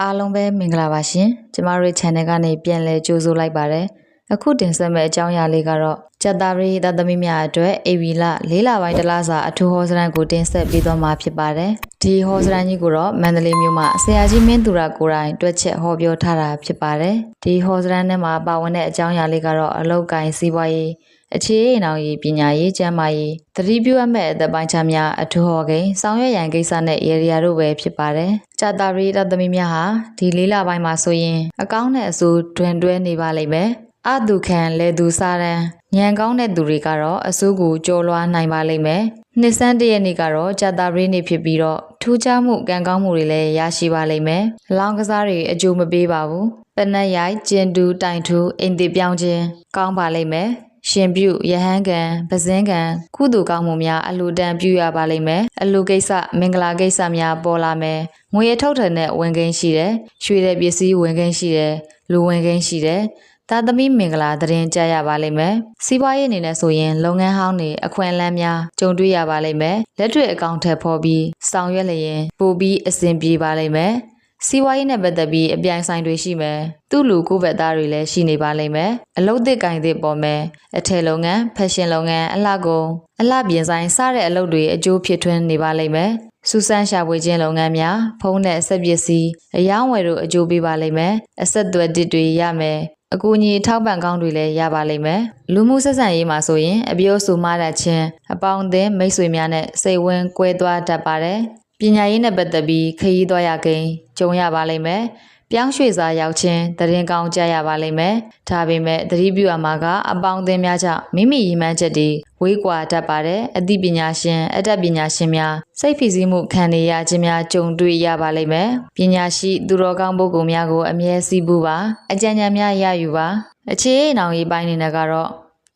အားလုံးပဲမင်္ဂလာပါရှင်ကျမတို့ရဲ့ channel ကနေပြန်လည်ကြိုဆိုလိုက်ပါတယ်အခုတင်ဆက်မယ့်အကြောင်းအရာလေးကတော့ကြက်သားရီသသမီများအတွက် AB လ၄လပိုင်းတစ်လစာအထူးဟောစရန်ကိုတင်ဆက်ပေးသွားမှာဖြစ်ပါတယ်ဒီဟောစရန်ကြီးကိုတော့မန္တလေးမြို့မှာဆရာကြီးမင်းသူရကိုယ်တိုင်တွက်ချက်ဟောပြောထားတာဖြစ်ပါတယ်ဒီဟောစရန်ထဲမှာပါဝင်တဲ့အကြောင်းအရာလေးကတော့အလောက်ကိုင်းစီးပွားရေး အခြေအိမ်အောင်ရေးပညာရေးကျန်းမာရေးသတိပြုအပ်မဲ့အသက်ပိုင်းခြားများအထူးဟောကိန်းဆောင်ရွက်ရန်ကိစ္စနဲ့ area တို့ပဲဖြစ်ပါတယ်။ကြာတာရီတသမီများဟာဒီလေးလပိုင်းမှာဆိုရင်အကောင့်နဲ့အစိုးတွင်တွဲနေပါလိမ့်မယ်။အတုခံလေသူစားရန်ညံကောင်းတဲ့သူတွေကတော့အစိုးကိုကြော်လွှားနိုင်ပါလိမ့်မယ်။နှစ်စန်းတရက်နေ့ကတော့ကြာတာရီနေ့ဖြစ်ပြီးတော့ထူးခြားမှုကံကောင်းမှုတွေလည်းရရှိပါလိမ့်မယ်။လောင်းကစားတွေအကျိုးမပေးပါဘူး။ပနက်ရိုက်ကျင်တူတိုင်ထူအိမ်တိပြောင်းခြင်းကောင်းပါလိမ့်မယ်။ ရှင်ပြုယဟန်ကံပဇင်းကံကုသိုလ်ကောင်းမှုများအလိုတန်ပြုရပါလိမ့်မယ်အလိုကိစ္စမင်္ဂလာကိစ္စများပေါ်လာမယ်ငွေရထုတ်ထည်နဲ့ဝင်ကိန်းရှိတယ်ရွှေတဲ့ပစ္စည်းဝင်ကိန်းရှိတယ်လူဝင်ကိန်းရှိတယ်သာသမီမင်္ဂလာသတင်းကြရပါလိမ့်မယ်။စီးပွားရေးအနေနဲ့ဆိုရင်လုပ်ငန်းဟောင်းတွေအခွင့်အလမ်းများကြုံတွေ့ရပါလိမ့်မယ်။လက်တွေ့အကောင့်ထက်ဖော်ပြီးဆောင်ရွက်လျင်ပိုပြီးအဆင်ပြေပါလိမ့်မယ်။ စီးပွားရေးနဲ့ပတ်သက်ပြီးအပြိုင်ဆိုင်တွေရှိမယ်။သူ့လူကိုယ်ဘက်သားတွေလည်းရှိနေပါလိမ့်မယ်။အလုပ်သစ်ကင်သစ်ပေါ်မယ်။အထည်လုပ်ငန်း၊ဖက်ရှင်လုပ်ငန်း၊အလှကုန်အလှပြင်ဆိုင်စတဲ့အလုပ်တွေအကျိုးဖြစ်ထွန်းနေပါလိမ့်မယ်။စူဆန်းရှာဖွေခြင်းလုပ်ငန်းများဖုံးတဲ့ဆက်ပစ္စည်းအယောင်းဝယ်တို့အကျိုးပေးပါလိမ့်မယ်။အဆက်အသွယ်တစ်တွေရမယ်။အကူအညီထောက်ပံ့ကောင်းတွေလည်းရပါလိမ့်မယ်။လူမှုဆက်ဆံရေးမှာဆိုရင်အပြောဆိုမှတတ်ခြင်းအပေါင်းအသင်းမိတ်ဆွေများနဲ့စိတ်ဝန်းကွဲသွားတတ်ပါတယ်။ ပညာရေးနဲ့ပတ်သက်ပြီးခရီးသွားရကိန်းကြုံရပါလိမ့်မယ်။ပြောင်းရွှေ့စားရောက်ခြင်းတရင်ကောင်းကြရပါလိမ့်မယ်။ဒါပေမဲ့သတိပြုရမှာကအပေါင်းအသင်းများကြောင့်မိမိရည်မှန်းချက်တွေဝေးကွာတတ်ပါတယ်။အသိပညာရှင်အတတ်ပညာရှင်များစိတ်ဖိစီးမှုခံနေရခြင်းများကြုံတွေ့ရပါလိမ့်မယ်။ပညာရှိသူတော်ကောင်းပုဂ္ဂိုလ်များကိုအမြဲစီးပူးပါ။အကြံဉာဏ်များရယူပါ။အခြေအနောင်ရေးပိုင်းနေကတော့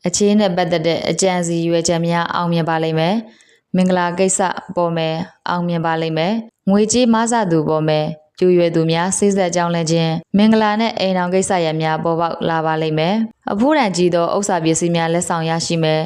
အခြေနဲ့ပတ်သက်တဲ့အကြံစီရွယ်ချက်များအောင်မြင်ပါလိမ့်မယ်။ မင်္ဂလာကိစ္စပေါ်မယ်အောင်မြင်ပါလိမ့်မယ်ငွေကြေးမဆသူပေါ်မယ်ကျူရွယ်သူများစိစက်ကြောင်းလည်းချင်းမင်္ဂလာနဲ့အိမ်အောင်ကိစ္စရများပေါ်ပေါက်လာပါလိမ့်မယ်အဖိုးတန်ကြီးသောဥစ္စာပစ္စည်းများလက်ဆောင်ရရှိမယ်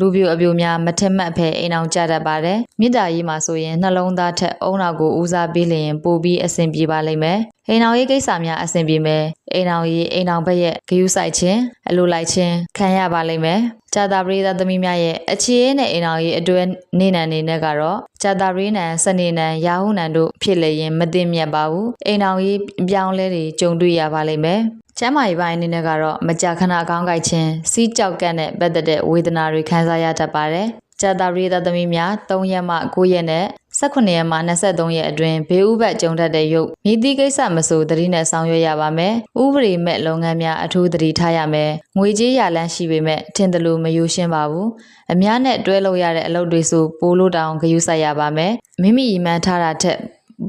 လူပြိုအပြိုများမထက်မှတ်ဖဲအိမ်အောင်ကြတတ်ပါတယ်မြစ်တာရေးမှာဆိုရင်နှလုံးသားထက်အုံနောက်ကိုဦးစားပေးလျင်ပိုပြီးအဆင်ပြေပါလိမ့်မယ်အိမ်အောင်ရေးကိစ္စများအဆင်ပြေမယ်အိမ်အောင်ရေးအိမ်အောင်ဘက်ရဲ့ဂယုဆိုင်ခြင်းအလိုလိုက်ခြင်းခံရပါလိမ့်မယ်ဂျာတာပရိသတ်သမီးများရဲ့အခြေအနဲ့အိမ်အောင်ရေးအတွဲနေနံနေနဲ့ကတော့ဂျာတာပရိနံစနေနံရာဟုနံတို့ဖြစ်လျင်မသိမြတ်ပါဘူးအိမ်အောင်ရေးပြောင်းလဲတွေကြုံတွေ့ရပါလိမ့်မယ် ကျမ်းမာရေးပိုင်းအနေနဲ့ကတော့မကြာခဏအကောင်းကိုက်ခြင်းစီးကြောက်ကန့်နဲ့ပတ်သက်တဲ့ဝေဒနာတွေခံစားရတတ်ပါတယ်။ကြာတာရီသသမီးများ3ရက်မှ9ရက်နဲ့18ရက်မှ23ရက်အတွင်းဘေးဥပတ်ကြုံတတ်တဲ့ရုပ်မိသည့်ကိစ္စမဆိုသတိနဲ့ဆောင်ရွက်ရပါမယ်။ဥပဒေမဲ့လုပ်ငန်းများအထူးသတိထားရမယ်။ငွေကြေးရလန်းရှိပေမဲ့ထင်တယ်လို့မယူရှင်းပါဘူး။အများနဲ့တွဲလို့ရတဲ့အလုပ်တွေဆိုပိုလို့တောင်ဂရုစိုက်ရပါမယ်။မိမိရည်မှန်းထားတာထက်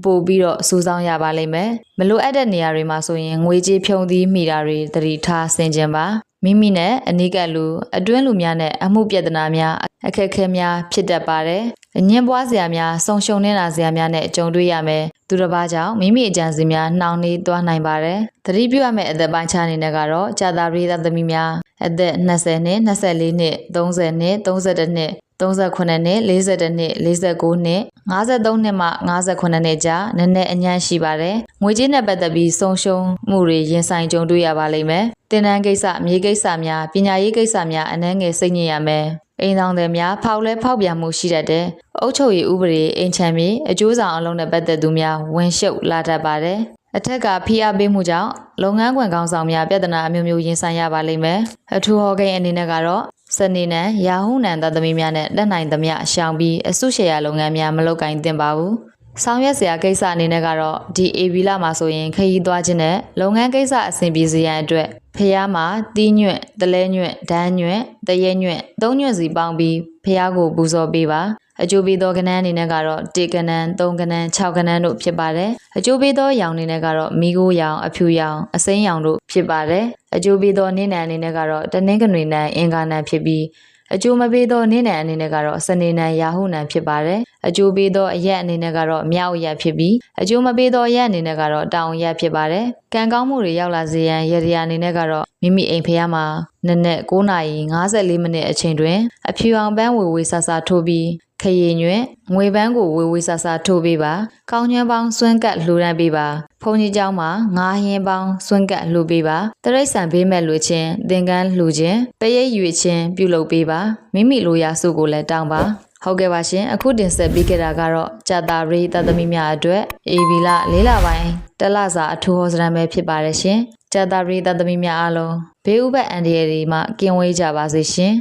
ပို့ပြီးတော့စူးစောင်းရပါလိမ့်မယ်မလိုအပ်တဲ့နေရာတွေမှာဆိုရင်ငွေကြေးဖြုံသီးမိတာတွေတတိထားဆင်ခြင်ပါမိမိနဲ့အနိကလူအတွင်းလူများနဲ့အမှုပြဿနာများအခက်အခဲများဖြစ်တတ်ပါတယ်အငင်းပွားစရာများဆုံရှုံနေတာစရာများနဲ့ကြုံတွေ့ရမယ်သူတစ်ပါးကြောင့်မိမိအကြံစီများနှောင့်နှေးသွားနိုင်ပါတယ်သတိပြုရမယ့်အသက်ပိုင်းခြားအနေနဲ့ကတော့ကြာသာရေးသားသမီးများအသက်20နှစ်24နှစ်30နှစ်32နှစ် 38နှစ်42နှစ်49နှစ်53နှစ်မှ58နှစ်ကြာနည်းနည်းအညံ့ရှိပါတယ်။ငွေကြေးနဲ့ပတ်သက်ပြီးဆုံးရှုံးမှုတွေရင်ဆိုင်ကြုံတွေ့ရပါလိမ့်မယ်။တင်တန်းကိစ္စ၊မြေကိစ္စများ၊ပညာရေးကိစ္စများအနှဲငယ်စိတ်ညစ်ရမယ်။အိမ်ဆောင်တွေများဖောက်လဲဖောက်ပြန်မှုရှိတတ်တယ်။အုပ်ချုပ်ရေးဥပဒေအိမ်ချမ်းမြေအကျိုးဆောင်အလုံးနဲ့ပတ်သက်သူများဝင်ရှုပ်လာတတ်ပါတယ်။အထက်ကဖိအားပေးမှုကြောင့်လုပ်ငန်းခွင်ကောင်းဆောင်များပြဿနာအမျိုးမျိုးရင်ဆိုင်ရပါလိမ့်မယ်။အထူးဟောကိန်းအနေနဲ့ကတော့ စနေနံရာဟုနံသသမီးများနဲ့တက်နိုင်သမျှရှောင်ပြီးအစုရှယ်ယာလုပ်ငန်းများမလုပ်ကိုင်သင့်ပါဘူး။ဆောင်ရွက်စရာကိစ္စအနေနဲ့ကတော့ဒီ AB လမှာဆိုရင်ခရီးသွားခြင်းနဲ့လုပ်ငန်းကိစ္စအဆင်ပြေစေရန်အတွက်ဖះမှာတီးညွန့်တလဲညွန့်ဒန်းညွန့်တရဲညွန့်သုံးညွန့်စီပေါင်းပြီးဖះကိုပူဇော်ပေးပါ အကျိုးပေးသောကဏ္ဍအနေနဲ့ကတော့1ကဏ္ဍ3ကဏ္ဍ6ကဏ္ဍတို့ဖြစ်ပါတယ်အကျိုးပေးသောရောင်အနေနဲ့ကတော့မိခိုးရောင်အဖြူရောင်အစိမ်းရောင်တို့ဖြစ်ပါတယ်အကျိုးပေးသောနေ့နံအနေနဲ့ကတော့တနင်္ဂနွေနံအင်္ဂါနံဖြစ်ပြီးအကျိုးမပေးသောနေ့နံအနေနဲ့ကတော့စနေနံရာဟုနံဖြစ်ပါတယ်အကျိုးပေးသောအရက်အနေနဲ့ကတော့မြောက်ရက်ဖြစ်ပြီးအကျိုးမပေးသောရက်အနေနဲ့ကတော့တောင်ရက်ဖြစ်ပါတယ်ကံကောင်းမှုတွေရောက်လာစေရန်ရရအနေနဲ့ကတော့မိမိအိမ်ဖះမှာနနက်9:54မိနစ်အချိန်တွင်အဖြူအောင်ပန်းဝေဝေဆဆထိုးပြီး ခရီညွန့်ငွေပန်းကိုဝေဝေဆဆထိုးပေးပါကောင်းညွန့်ပေါင်းစွန့်ကတ်လှူဒန်းပေးပါဖ ုန်းကြီးเจ้าမှာငါးဟင်းပေါင်းစွန့်ကပ်လှူပေးပါတရိတ်ဆန်ပေးမဲ့လူချင်းသင်္ကန်းလှူခြင်းပရိတ်ရွေချင်းပြုလုပ်ပေးပါမိမိလိုရာစုကိုလည်းတောင်းပါဟုတ်ကဲ့ပါရှင်အခုတင်ဆက်ပေးခဲ့တာကတော့ကြာတာရီတသမီများအတွက်အေဗီလ၄လပိုင်းတက်လစာအထူးဟောစရမ်းပဲဖြစ်ပါတယ်ရှင်ကြာတာရီတသမီများအားလုံးဘေးဥပတ်အန်ဒီရယ်ဒီမှကင်းဝေးကြပါစေရှင်